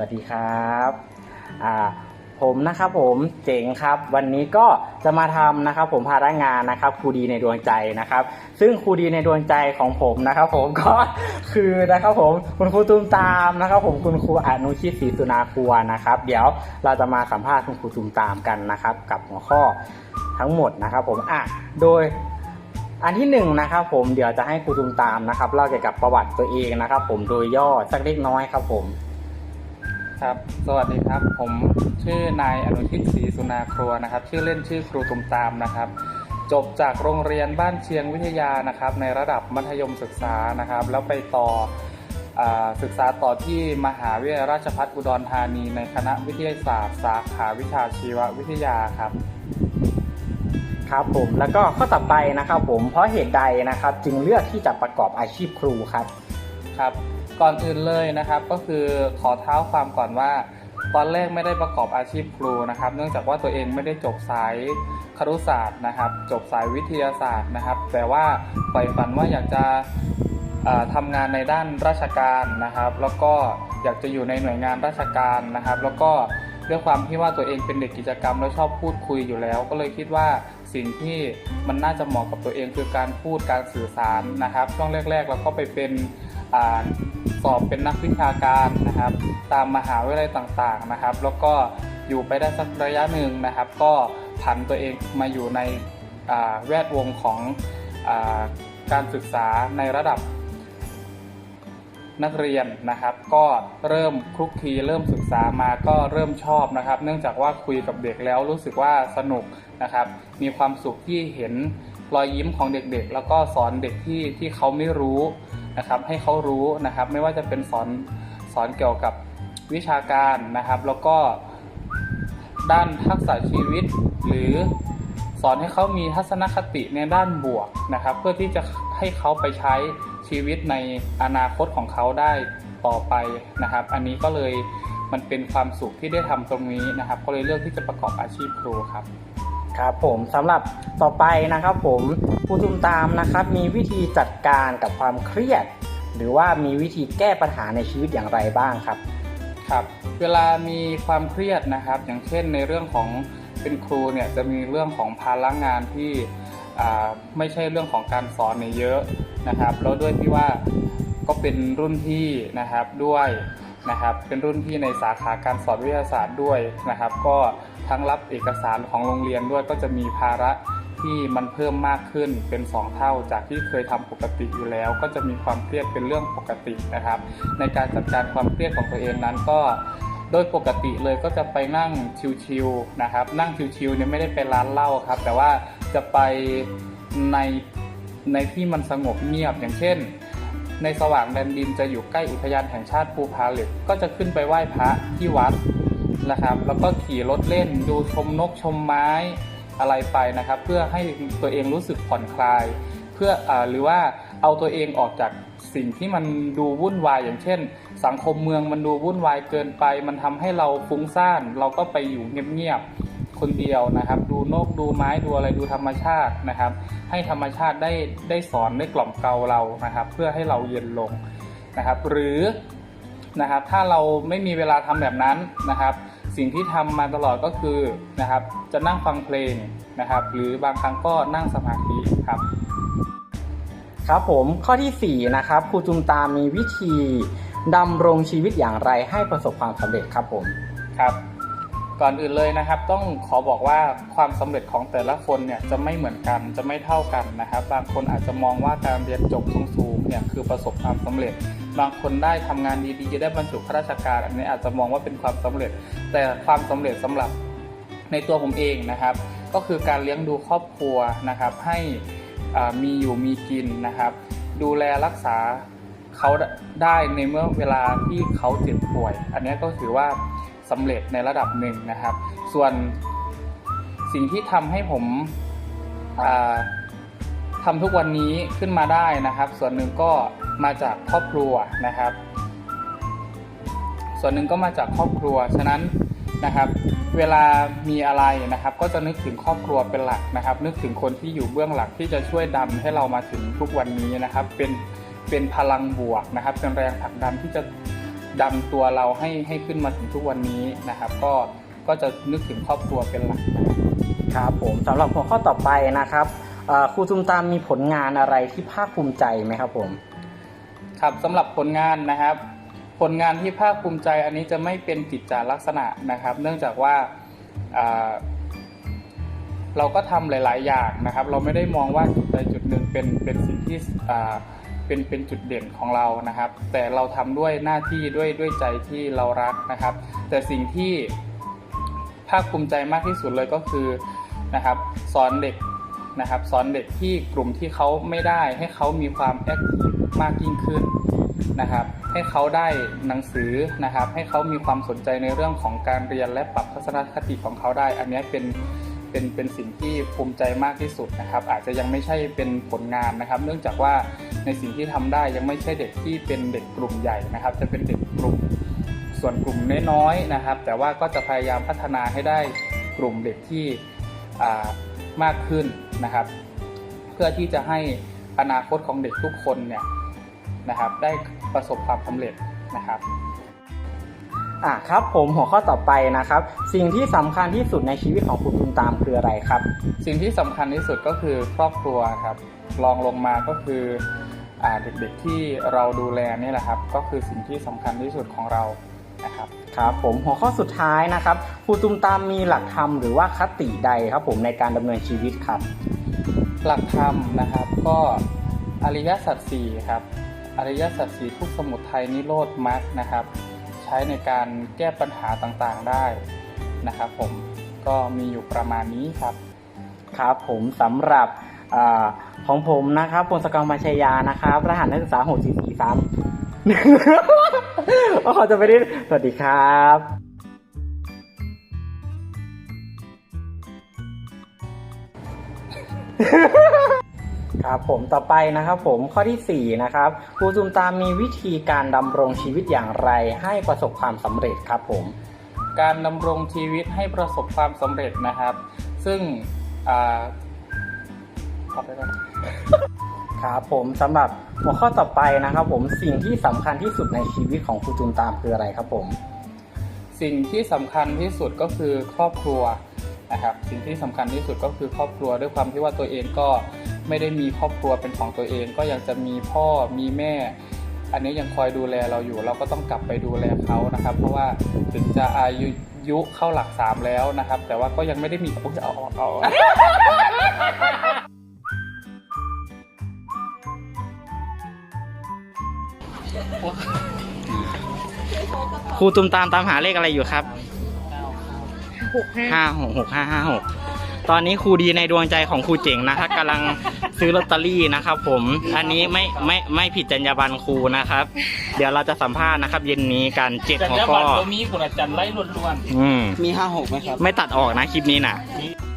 วัสดีครับอ่าผมนะครับผมเจ๋งครับวันนี้ก็จะมาทำนะครับผมภาระงานนะครับครูดีในดวงใจนะครับ ซึ่งครูดีในดวงใจของผมนะครับผมก็คือนะครับผมคุณครูตุ้มตามนะครับ ผมคุณครูอนุชิตศรีสุนาครัวนะครับ เดี๋ยวเราจะมาสัมภาษณ์คุณครูตุ้มตามกันนะครับ กับหัวข้อทั้งหมดนะครับ ผมอะโดยอันที่หนึ่งนะครับผมเดี๋ยวจะให้ครูตุ้มตามนะครับเล่าเกี่ยวกับประวัติตัวเองนะครับ ผมโดยย่อสักเล็กน้อยครับผม ครับ สวัสดีครับ ผมชื่อนายอนุชิตศรีสุนาครัวนะครับ ชื่อเล่นชื่อครูตุมตามนะครับ จบจากโรงเรียนบ้านเชียงวิทยานะครับ ในระดับมัธยมศึกษานะครับ แล้วไปต่ออาศึกษาต่อที่มหาวิทยาลัยราชภัฏอุดรธานี ในคณะวิทยาศาสตร์สาขาวิชาชีววิทยาครับครับผมแล้วก็ข้อต่อไปนะครับผมเพราะเหตุใดนะครับ จึงเลือกที่จะประกอบอาชีพครูครับครับ ก่อนอื่นเลยนะครับก็คือขอเท้าความก่อนว่า ตอนแรกไม่ได้ประกอบอาชีพครูนะครับ เนื่องจากว่าตัวเองไม่ได้จบสายครุศาสตร์นะครับ จบสายวิทยาศาสตร์นะครับ แต่ว่าใฝ่ฝันว่าอยากจะเอ่อทำงานในด้านราชการนะครับ แล้วก็อยากจะอยู่ในหน่วยงานราชการนะครับ แล้วก็ ด้วยความที่ว่าตัวเองเป็นเด็กกิจกรรม แล้วชอบพูดคุยอยู่แล้ว ก็เลยคิดว่าสิ่งที่มันน่าจะเหมาะกับตัวเองคือการพูดการสื่อสารนะครับ ช่วงแรกๆเราก็ไปเป็นอสอบเป็นนักวิชาการนะครับ ตามมหาวิทยาลัยต่างๆนะครับ แล้วก็อยู่ไปได้สักระยะหนึ่งนะครับ ก็ผันตัวเองมาอยู่ในแวดวงของอการศึกษาในระดับ นักเรียนนะครับ ก็เริ่มคลุกคลีเริ่มศึกษามาก็เริ่มชอบนะครับ เนื่องจากว่าคุยกับเด็กแล้วรู้สึกว่าสนุกนะครับ มีความสุขที่เห็นรอยยิ้มของเด็กๆ แล้วก็สอนเด็กที่ที่เขาไม่รู้นะครับ ให้เขารู้นะครับ ไม่ว่าจะเป็นสอนสอนเกี่ยวกับวิชาการนะครับ แล้วก็ด้านทักษะชีวิตหรือ สอนให้เขามีทัศนคติในด้านบวกนะครับ เพื่อที่จะให้เขาไปใช้ชีวิตในอนาคตของเขาได้ต่อไปนะครับ อันนี้ก็เลยมันเป็นความสุขที่ได้ทำตรงนี้นะครับ ก็เลยเลือกที่จะประกอบอาชีพครูครับครับผมสำหรับต่อไปนะครับผมครูตุ้มตามนะครับ มีวิธีจัดการกับความเครียด หรือว่ามีวิธีแก้ปัญหาในชีวิตอย่างไรบ้างครับครับ เวลามีความเครียดนะครับ อย่างเช่นในเรื่องของ เป็นครูเนี่ยจะมีเรื่องของภาระงานที่ไม่ใช่เรื่องของการสอนเนี่ยเยอะนะครับ แล้วด้วยที่ว่าก็เป็นรุ่นพี่นะครับด้วยนะครับ เป็นรุ่นพี่ในสาขาการสอนวิทยาศาสตร์ด้วยนะครับ ก็ทั้งรับเอกสารของโรงเรียนด้วยก็จะมีภาระที่มันเพิ่มมากขึ้นเป็น 2 เท่าจากที่เคยทำปกติอยู่แล้ว ก็จะมีความเครียดเป็นเรื่องปกตินะครับ ในการจัดการความเครียดของตัวเองนั้นก็ โดยปกติเลยก็จะไปนั่งชิวๆนะครับ นั่งชิวๆเนี่ยไม่ได้ไปร้านเหล้าครับ แต่ว่าจะไปในในที่มันสงบเงียบอย่างเช่น ในสว่างแดนดินจะอยู่ใกล้อุทยานแห่งชาติภูพาเหล็กก็จะขึ้นไปไหว้พระที่วัดนะครับ แล้วก็ขี่รถเล่นดูชมนกชมไม้อะไรไปนะครับ เพื่อให้ตัวเองรู้สึกผ่อนคลาย เพื่ออหรือว่าเอาตัวเองออกจาก สิ่งที่มันดูวุ่นวายอย่างเช่น สังคมเมืองมันดูวุ่นวายเกินไป มันทำให้เราฟุ้งซ่าน เราก็ไปอยู่เงียบๆคนเดียวนะครับ ดูนกดูไม้ดูอะไรดูธรรมชาตินะครับ ให้ธรรมชาติได้ได้สอนได้กล่อมเกลาเรานะครับ เพื่อให้เราเย็นลงนะครับ หรือนะครับถ้าเราไม่มีเวลาทำแบบนั้นนะครับ สิ่งที่ทำมาตลอดก็คือนะครับ จะนั่งฟังเพลงนะครับ หรือบางครั้งก็นั่งสมาธิครับ ครับผมข้อทีสี่ 4 นะครับครูตุ้มตามีวิธีดำรงชีวิตอย่างไรให้ประสบความสำเร็จครับผมครับ ก่อนอื่นเลยนะครับ ต้องขอบอกว่าความสำเร็จของแต่ละคนเนี่ยจะไม่เหมือนกันจะไม่เท่ากันนะครับ บางคนอาจจะมองว่าการเรียนจบสูงๆเนี่ยคือประสบความสำเร็จ บางคนได้ทำงานดีๆได้บรรจุข้าราชการอันนี้อาจจะมองว่าเป็นความสำเร็จ แต่ความสำเร็จสำหรับในตัวผมเองนะครับ ก็คือการเลี้ยงดูครอบครัวนะครับให้ มีอยู่มีกินนะครับ ดูแลรักษาเขาได้ในเมื่อเวลาที่เขาเจ็บป่วย อันนี้ก็ถือว่าสำเร็จในระดับหนึ่งนะครับ ส่วนสิ่งที่ทำให้ผมทำทุกวันนี้ขึ้นมาได้นะครับ ส่วนหนึ่งก็มาจากครอบครัวนะครับ ส่วนหนึ่งก็มาจากครอบครัว ฉะนั้นนะครับ เวลามีอะไรนะครับ ก็จะนึกถึงครอบครัวเป็นหลักนะครับ นึกถึงคนที่อยู่เบื้องหลังที่จะช่วยดันให้เรามาถึงทุกวันนี้นะครับ เป็นเป็นพลังบวกนะครับ เป็นแรงผลักดันที่จะดันตัวเราให้ให้ขึ้นมาถึงทุกวันนี้นะครับ ก็ก็จะนึกถึงครอบครัวเป็นหลักนะครับครับผมสำหรับหัวข้อต่อไปนะครับเอ่อครูตุมตามมีผลงานอะไรที่ภาคภูมิใจไหมครับผม ครับสำหรับผลงานนะครับ ผลงานที่ภาคภูมิใจอันนี้จะไม่เป็นกิจจาลักษณะนะครับ เนื่องจากว่าเราก็ทำหลาย ๆ อย่างนะครับ เราไม่ได้มองว่าจุดใดจุดหนึ่งเป็นเป็นสิ่งที่เป็นเป็นจุดเด่นของเรานะครับ แต่เราทำด้วยหน้าที่ด้วยด้วยใจที่เรารักนะครับ แต่สิ่งที่ภาคภูมิใจมากที่สุดเลยก็คือนะครับสอนเด็กนะครับสอนเด็กที่กลุ่มที่เขาไม่ได้ให้เขามีความแอคทีฟมากยิ่งขึ้นนะครับ ให้เขาได้หนังสือนะครับ ให้เขามีความสนใจในเรื่องของการเรียนและปรับทัศนคติของเขาได้ อันนี้เป็นเป็นเป็นสิ่งที่ภูมิใจมากที่สุดนะครับ อาจจะยังไม่ใช่เป็นผลงานนะครับ เนื่องจากว่าในสิ่งที่ทำได้ยังไม่ใช่เด็กที่เป็นเด็กกลุ่มใหญ่นะครับ จะเป็นเด็กกลุ่มส่วนกลุ่มน้อยๆนะครับ แต่ว่าก็จะพยายามพัฒนาให้ได้กลุ่มเด็กที่มากขึ้นนะครับ เพื่อที่จะให้อนาคตของเด็กทุกคนเนี่ย นะครับ ได้ประสบความสำเร็จนะครับอะครับผมหัวข้อต่อไปนะครับ สิ่งที่สำคัญที่สุดในชีวิตของครูตุมตามคืออะไรครับ สิ่งที่สำคัญที่สุดก็คือครอบครัวครับรองลงมาก็คืออ่าเด็กๆที่เราดูแลนี่แหละครับ ก็คือสิ่งที่สำคัญที่สุดของเรานะครับครับผมหัวข้อสุดท้ายนะครับครูตุมตามมีหลักธรรมหรือว่าคติใดครับ ผมในการดำเนินชีวิตครับ หลักธรรมนะครับก็อริยสัจสี่ครับ อริยสัจสีทุกสมุทัยนิโรธมรรคนะครับ ใช้ในการแก้ปัญหาต่างๆได้นะครับผมก็มีอยู่ประมาณนี้ครับ ครับผมสำหรับอของผมนะครับพลสกรมาชยานะครับ รหัสนักศึกษา6 4 4 3ก็ขอจะไปได้สวัสดีครับ ครับผมต่อไปนะครับผมข้อที่ 4 นะครับครูจุมตามมีวิธีการดำรงชีวิตอย่างไรให้ประสบความสำเร็จครับผม การดำรงชีวิตให้ประสบความสำเร็จนะครับ ซึ่งอ่าขอไปก่อนครับผมสำหรับหัวข้อต่อไปนะครับ ผมสิ่งที่สำคัญที่สุดในชีวิตของครูจุมตามคืออะไรครับผม สิ่งที่สำคัญที่สุดก็คือครอบครัวนะครับ สิ่งที่สำคัญที่สุดก็คือครอบครัวด้วยความที่ว่าตัวเองก็ ไม่ได้มีครอบครัวเป็นของตัวเอง ก็ยังจะมีพ่อมีแม่ อันนี้ยังคอยดูแลเราอยู่ เราก็ต้องกลับไปดูแลเขานะครับ เพราะว่าถึงจะอายุยุเข้าหลักสามแล้วนะครับ แต่ว่าก็ยังไม่ได้มีอุ๊ยเอาเอาเอาครูตุมตามตามหาเลขอะไรอยู่ครับหกห้าห้าหกห้าห้าหก ตอนนี้ครูดีในดวงใจของครูเจ๋งนะครับกำลังซื้อลอตเตอรี่นะครับ ผมอันนี้ไม่ไม่ไม่ผิดจรรยาบรรณครูนะครับ เดี๋ยวเราจะสัมภาษณ์นะครับ เย็นนี้กันเจ็ดจันหัวยาข้บัอตรตัวนี้คุณอาจารย์ไล่ล้วนอืมมีห้าหกไหมครับ ไม่ตัดออกนะคลิปนี้นะ ๆ